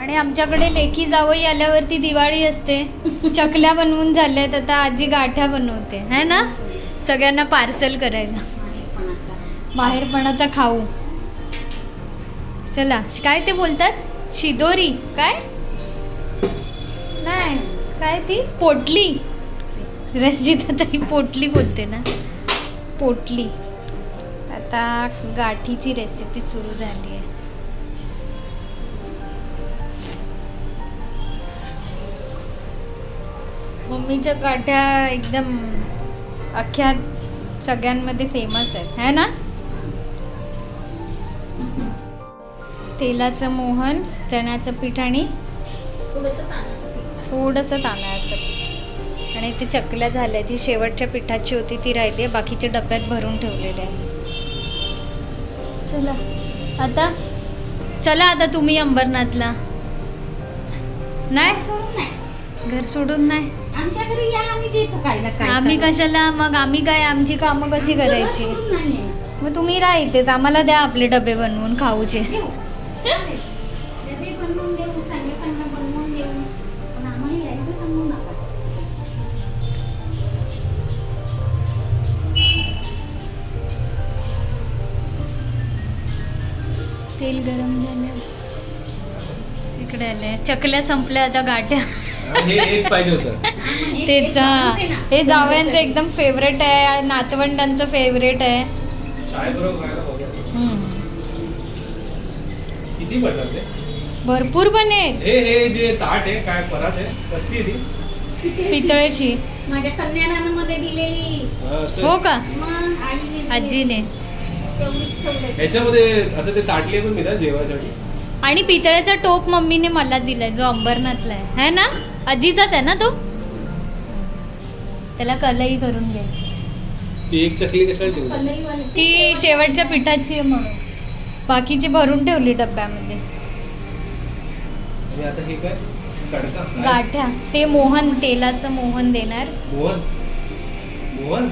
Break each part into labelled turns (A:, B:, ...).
A: आणि आमच्याकडे लेखी जावई आल्यावरती दिवाळी असते. चकल्या बनवून झाल्यात आता आजी गाठ्या बनवते. है ना? सगळ्यांना पार्सल करायला. बाहेरपणाचा खाऊ. चला श- काय ते बोलतात? शिदोरी काय? नाही काय ती? पोटली. रंजिता तरी पोटली बोलते ना. पोटली. आता गाठीची रेसिपी सुरू झाली आहे. मम्मीच्या गाठ्या एकदम अख्ख्या सगळ्यांमध्ये फेमस आहेत. है ना? तेलाचं मोहन चण्याचं पीठ आणि थोडंसं तांदळाचं पीठ. आणि ते चकल्या झाल्या ती शेवटच्या पिठाची होती ती राहिली आहे बाकीचे डब्यात भरून ठेवलेले आहे चला. आता? चला आता तुम्ही अंबरनाथला. नाही. घर सोडून नाही?
B: आमच्या घरी या आम्ही देतो काय
A: आम्ही. कशाला? मग आम्ही काय? आमची कामं कशी
B: आमचं
A: करायची?
B: नाहीये.
A: मग तुम्ही राहा इथेच. आम्हाला द्या आपले डबे बनवून खाऊचे.
B: देऊ. चालेल. डबे बनवून देऊ चांगलं चांगलं बनवून देऊ. पण आम्हाला यायचं सांगू नका.
A: तेल गरम झालं. इकडे आले चकल्या संपल्या आता गाठ्या.
C: हे हेच पाहिजे होतं.
B: एक-
A: तेच हा. हे. जावयांचं एकदम फेवरेट आहे नातवंडांचं फेवरेट आहे.
C: शाळेबरोबर खायला बघूया.
A: हम्म.
C: किती पडलं ते?
A: भरपूर पण आहे.
C: हे हे जे ताट आहे काय परात आहे कसली आहे ती?
B: पितळेची.
A: पितळेची.
B: माझ्या कन्यादानामध्ये दिलेली.
C: हा, असं.
A: हो का?
B: मग.
A: आजीने.
B: तेवढीच ठेवलंय.
C: ह्याच्यामध्ये असं ते ताटली पण मिळतात जेवायसाठी.
A: आणि पितळेचा टोप मम्मीने मला दिलाय जो अंबरनाथला आहे. है ना? आजीचाच आहे ना तो? त्याला कलई करून घ्यायची.
C: ती एक चकली कशाला ठेवली?
B: कलईवाले.
A: ती शेवटच्या पिठाची आहे म्हणून. बाकीची भरून ठेवली डब्यामध्ये.
C: आणि आता हे काय? तडका? काय?
A: गाठ्या ते मोहन तेलाचं मोहन देणार.
C: मोहन? मोहन?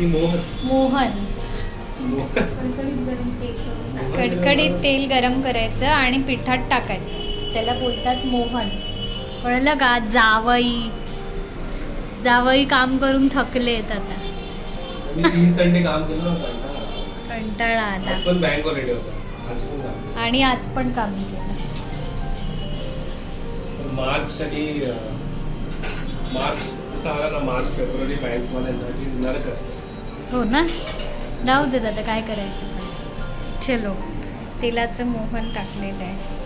C: मोहन.
A: मोहन.
B: कडकडीत तेल
A: गरम करायचं आणि पिठात टाकायचं. त्याला बोलतात मोहन. कळलं का? जावई. जावई काम करून थकलेत आता.
C: मी तीन संडे काम केलं ना. कंटाळा.
A: आला.
C: आज पण बँक हॉलिडे होता. आज पण काम
A: आणि आज पण काम केलं.
C: पण मार्च आणि अं, मार्च असा आला ना मार्च फेब्रुवारी बँकवाल्यांसाठी नरक असतं
A: हो ना? राहू देत आता काय करायचं चलो. तेलाचं मोहन टाकलेलं आहे.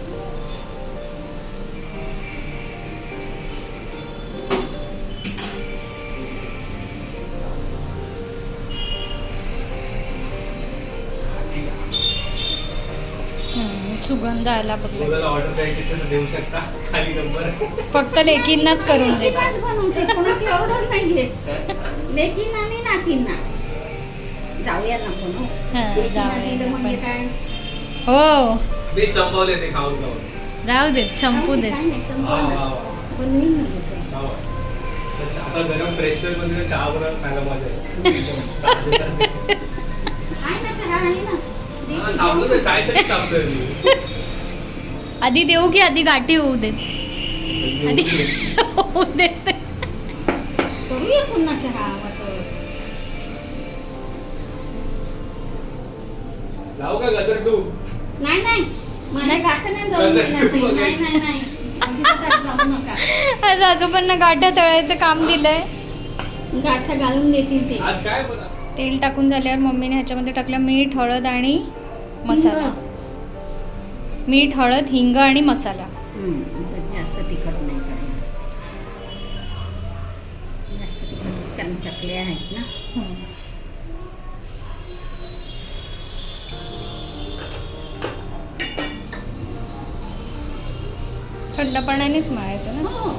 C: खाली नंबर
A: फक्त लेकींनाच करून दे.
B: कोणाची ऑर्डर लेकीन आणि नातींना. जाऊया ना पण हो.
A: जाऊया
B: म्हणजे. काय?
A: हो.
C: मी संपवले ते खाऊन खाऊन.
A: राहू देत संपू देत
C: आता गरम फ्रेशमध्ये चहा बरोबर खायला मजा
B: ना चहा आहे ना?
A: आधी देऊ की? आधी गाठी होऊ देत. आधी होऊ देत.
B: नाही नाही.
A: आज आजोबांना गाठ्या तळायचं काम दिलंय.
B: गाठा घालून देतील ते.
C: आज काय बघा
A: तेल टाकून झाल्यावर मम्मीने ह्याच्यामध्ये टाकलं मीठ हळद आणि मसाला. मीठ हळद हिंग आणि मसाला.
B: जास्त तिखट नाही करणार. जास्त तिखट कारण चकल्या आहेत ना.
A: हम्म. थंड पाण्यानेच मळायचं ना?
B: हो.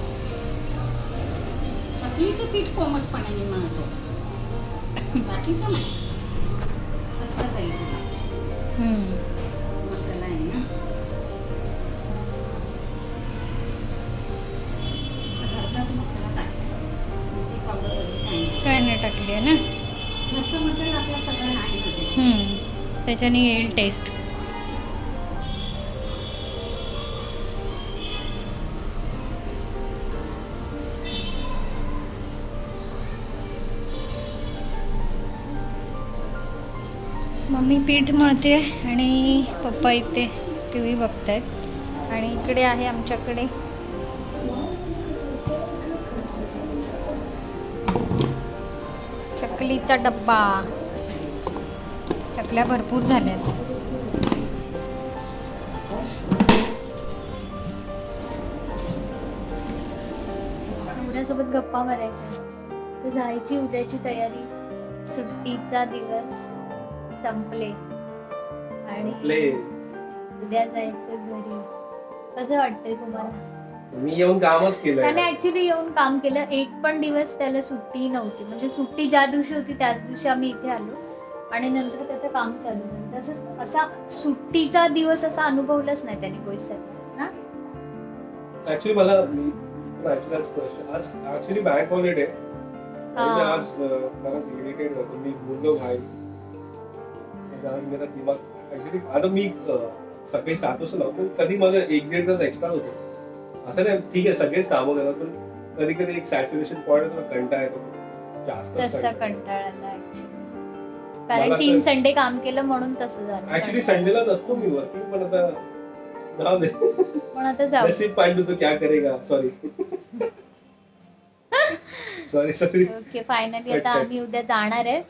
B: चकलीचं पीठ कोमटपणाने मळतो. बाकीचं नाही. कसं जाईल. मसाला आहे ना. घरचाच मसाला टाकला मिरची पावडर वगैरे काही नाही.
A: काय नाही टाकली आहे ना?
B: घरचा मसाला आपला सगळा आहे.
A: त्याच्याने येईल टेस्ट मम्मी पीठ मळते आणि पप्पा इथे टी व्ही बघतायत. आणि इकडे आहे आमच्याकडे. चकलीचा डब्बा. चकल्या भरपूर झाल्यात. एवढ्यासोबत गप्पा मारायच्या. तर जायची उद्याची तयारी. सुट्टीचा दिवस. संपले. आणि उद्या जायचं घरी. कसं वाटतंय तुम्हाला?
C: मी येऊन कामच
A: त्याने
C: केलंय
A: ऍक्च्युली येऊन काम केलं. एक पण दिवस त्याला सुट्टी नव्हती. म्हणजे सुट्टी ज्या दिवशी होती त्याच दिवशी आम्ही इथे आलो. आणि नंतर त्याचं काम चालू झालं. तसंच असा सुट्टीचा दिवस असा अनुभवलाच नाही त्याने कोईसाठी ना
C: ऍक्च्युली मला ऍक्च्युली बँक हॉलिडे
A: हा.
C: आज खरंच इरिटेट होतो. मी बोललो भाई आज मेरा दिमाग ऍक्च्युली आता मी सकाळी सात वाजता लावतो कधी माझं एक दीड तास एक्स्ट्रा होतो. असं नाही ठीक आहे सगळेच कामं करतात पण कधी कधी एक सॅच्युरेशन पॉईंट येतो कंटाळा येतो. जास्त
A: तसा कंटाळा आला कारण तीन संडे काम केलं म्हणून तसं झालं.
C: ऍक्च्युली संडेला नसतो मी वर्किंग पण आता जाऊ दे.
A: पण आता जाऊ.
C: नसीब पांडू तो क्या करेगा? Sorry sorry sorry
A: okay finally आता. आम्ही उद्या जाणार आहे.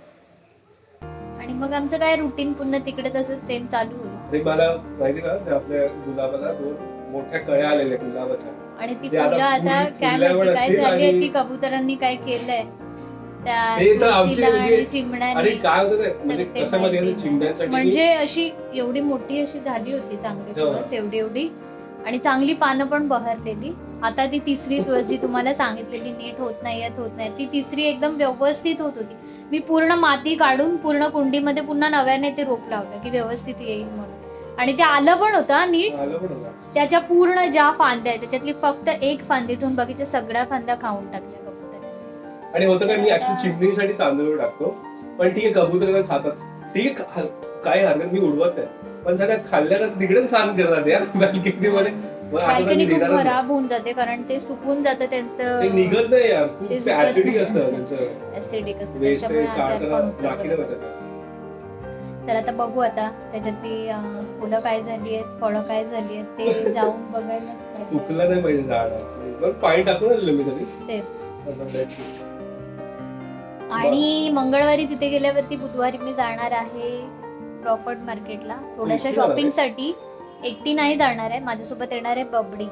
A: आणि मग आमचं काय रुटीन पुन्हा तिकडे तसंच सेम चालू होईल.
C: अरे मला माहिती ते आपल्या गुलाबाला दोन मोठ्या कळ्या आलेल्या गुलाबाच्या.
A: आणि ती फुलं आता
C: फुल-
A: काय माहिती काय
C: असतील
A: झाली आहे
C: आणि-
A: ती कबुतरांनी काय केलंय. त्या
C: ते तर आमचे
A: तुळशीला
C: म्हणजे-
A: आणि चिमण्याने
C: अरे काय होतं ते? म्हणजे
A: तर ते
C: कसं मध्ये
A: माहिती नाही.
C: चिमण्यांसाठी
A: म्हणजे अशी एवढी मोठी अशी झाली होती चांगली
C: हो.
A: एवढी एवढी. आणि चांगली पानं पण बहरलेली. आता ती तिसरी तुळस जी तुम्हाला सांगितलेली नीट होत नाही येत होत नाही. ती तिसरी एकदम व्यवस्थित होत होती. मी पूर्ण माती काढून पूर्ण कुंडीमध्ये पुन्हा नव्याने ते रोप लावलं की व्यवस्थित येईल म्हणून. आणि ते आलं पण होतं नीट. त्याच्या पूर्ण ज्या फांद्या आहेत त्याच्यातली फक्त एक फांदी ठेवून बाकीच्या सगळ्या फांद्या खाऊन टाकल्या
C: आणि होतं काय मी ऍक्च्युली चिमणीसाठी तांदूळ टाकतो. पण ठीक आहे कबूतर तर खातात. ठीक काय हरकत मी उडवत नाही. पण सगळ्या खाल्ल्या तर तिकडेच खान करतात या. बॅलकनी मध्ये
A: खूप. खराब होऊन जाते कारण ते सुकून जातं त्यांचं.
C: निघत नाही यार. खूप ऍसिडिक. असतं त्यांचं
A: ऍसिडिक असतं.
C: वेस्ट
A: त्याच्यामुळे आजार
C: काढताना
A: पण होतात. तर आता बघू आता. त्याच्यातली फुलं काय झाली आहेत फळं काय झाली आहेत ते जाऊन बघायलाच
C: सुकलं नाही पाहिजे पण टाकून आलेलं मी तरी.
A: तेच. आणि मंगळवारी तिथे गेल्यावरती बुधवारी मी जाणार आहे. क्रॉफर्ड मार्केटला. थोड्याशा
C: जाणार आहे?
A: शॉपिंगसाठी एकटी नाही जाणार आहे. माझ्यासोबत येणार आहे बबडी.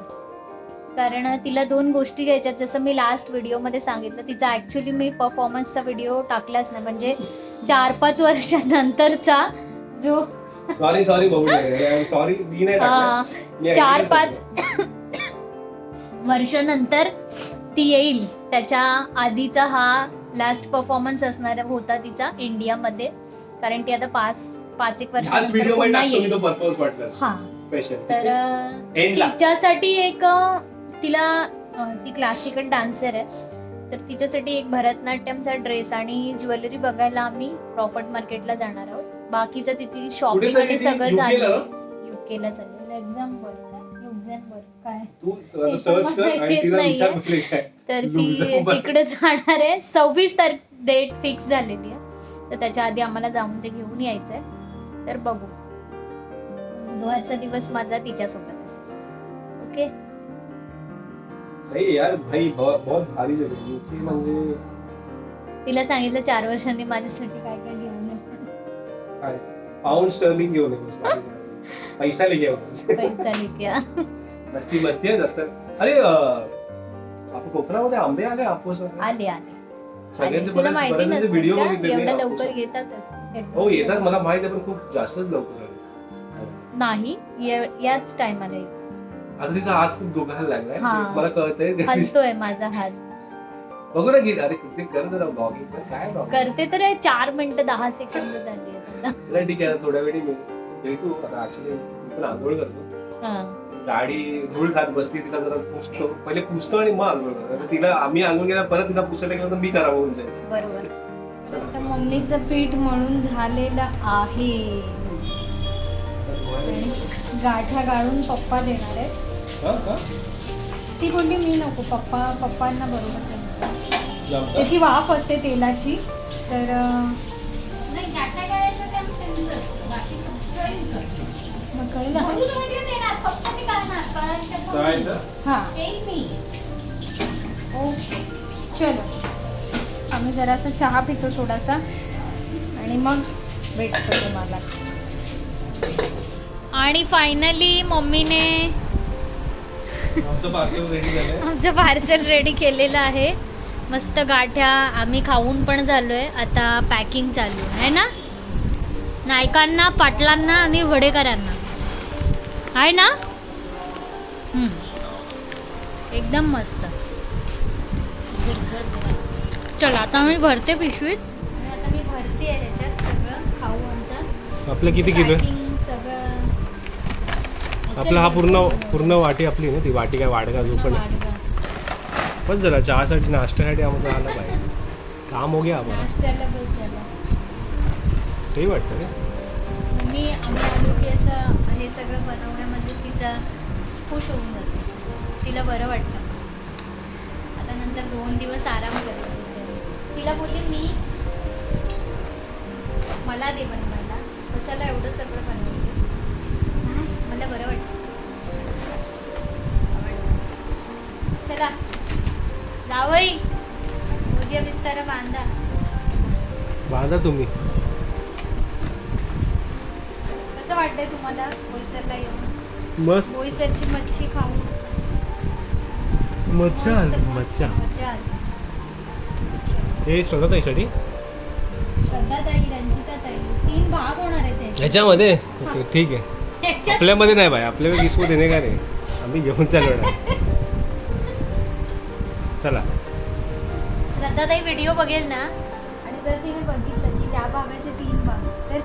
A: कारण तिला दोन गोष्टी घ्यायच्यात. जसं मी लास्ट व्हिडिओमध्ये सांगितलं तिचा ऍक्च्युली मी परफॉर्मन्सचा व्हिडिओ टाकलाच नाही. म्हणजे चार पाच वर्षानंतरचा जो
C: सॉरी सॉरी सॉरी मी नाही
A: चार पाच वर्षानंतर ती येईल. त्याच्या आधीचा हा लास्ट परफॉर्मन्स असणार होता तिचा इंडियामध्ये कारण ती आता पाच पाच एक
C: व्हिडिओ वर्षमध्ये टाकतो मी
A: येईल
C: तो परफॉर्मन्स वाटलं
A: हा.
C: स्पेशल
A: तर अं. तिच्यासाठी एक अं, तिला अं, ती क्लासिकल डान्सर आहे. तर तिच्यासाठी एक भरतनाट्यमचा ड्रेस आणि ज्वेलरी बघायला आम्ही प्रॉफिट मार्केटला जाणार आहोत. बाकीचं तिची
C: कुठे
A: शॉपिंग
C: ती?
A: सगळं
C: UK ला?
A: झालं
C: ना?
A: युकेला चाललेलं एक्झाम्पल काय?
C: तू आता सर्च कर
A: तुम्हाला
C: आणि
A: येत
C: तिला
A: नाहीये.
C: विचार कुठले काय?
A: तर ती. तिकडे जाणार आहे. सव्वीस तारीख डेट फिक्स झालेली आहे. तर त्याच्या आधी आम्हाला जाऊन ते घेऊन यायचंय. तर बघू. बुधवारचा दिवस माझा तिच्यासोबत असेल. ओके?
C: सही यार भाई बहुत बहुत भारी जगह है यूके म्हणजे
A: तिला सांगितलं चार वर्षांनी माझ्यासाठी काय काय घेऊन ये.
C: काय? पाऊंड स्टर्लिंग घेऊन ये बस, बाकी. पैसा ले घेऊन
A: पैसा लिखया
C: मस्ती मस्ती आहे जास्त. अरे अं, आपण कोकणामध्ये आंबे आले वगैरे?
A: आले आले.
C: सगळ्यांचे
A: तुला
C: बरेच
A: माहिती
C: बरेच
A: नसतं
C: व्हिडिओ
A: का?
C: बघितले
A: एवढ्या. लवकर येतातच
C: हो येतात मला माहीत आहे पण खूप जास्तच लवकर आले.
A: नाही ये- याच टायमाला
C: तिचा हात खूप दुखायला लागलाय
A: हा.
C: ते मला कळतंय
A: हलतोय माझा हात
C: बघू ना गीत अरे ते कर जरा ब्लॉगिंग पण काय ब्लॉगिंग
A: करते तर हे चार मिनिटं दहा सेकंद झाली आहेत आता.
C: चला ठीक आहे थोड्या वेळी मी भेटू आता ऍक्च्युली मी पण आंघोळ करतो
A: हा.
C: गाडी धूळ खात बसली तिला जरा पुसतो. पहिले पुसतो आणि मग आंघोळ करतो. तिला आम्ही आंघोळ केला परत तिला पुसायला गेलं तर मी करावं होऊन जाईल.
A: बरोबर. आता मम्मीचं पीठ म्हणून झालेलं आहे. आणि गाठा गाळून पप्पा देणार आहेत.
C: हा, हा.
A: ती बोलली मी नको पप्पा पप्पांना बरोबर जमतं. त्याची वाफ असते तेलाची तर अं,
B: नाही गाठा गाळायचं काम ते
A: मग कळलं? हां. ओके. चलो. आम्ही जरासा चहा पितो थोडासा. आणि मग भेटतो तुम्हाला. आणि फायनली मम्मीने
C: आमचं पार्सल रेडी झालंय.
A: आमचं पार्सल रेडी केलेलं आहे. मस्त गाठ्या. आम्ही खाऊन पण झालोय. आता पॅकिंग चालू आहे. ना? नायकांना पाटलांना आणि वडेकरांना. आहे ना. एकदम मस्त. चला आता मी भरते पिशवीत. आता मी भरते आहे त्याच्यात सगळं खाऊ आमचा.
C: आपलं किती किलो
A: सगळं.
C: आपला हा पूर्ण. पूर्ण वाटी आपली ना ती वाटी काय वाडगा जो पण. बस झाला चहासाठी नाश्त्यासाठी आमचं आलं पाहिजे. काम हो गया आपण सही वाटतं रे.
A: मी आम्ही आलो की असं हे सगळं बनवण्यामध्ये तिचा खुश होऊन जाते. तिला बरं वाटतं. आता नंतर दोन दिवस आराम करेल. तिला बोलली मी मला दे बनवायला कशाला एवढं सगळं बनवते? नाही, मला बरं वाटतं. चला जावई मोजिया बिस्तारा बांधा.
C: बांधा तुम्ही.
A: कसं वाटतंय तुम्हाला बोईसरला येऊन?
C: मस्त.
A: बोईसरची मच्छी खाऊन
C: मच्छा आली मच्छा.
A: मजा आली.
C: हे शोधत आहे साठी
A: श्रद्धाताई रंजिताताई तीन भाग होणार आहेत त्याचे.
C: ह्याच्यामध्ये ओके ठीक आहे.
A: ह्याच्यात
C: आपल्यामध्ये नाही बाय आपल्याला किसमत देणे का रे? आम्ही घेऊन चालू चला.
A: श्रद्धाताई व्हिडिओ बघेल ना? आणि जर तिने बघितलं की त्या भागाचे तीन भाग तर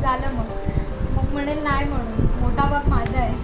A: झालं मग. मग म्हणेल नाही म्हणून. मोठा भाग माझा आहे.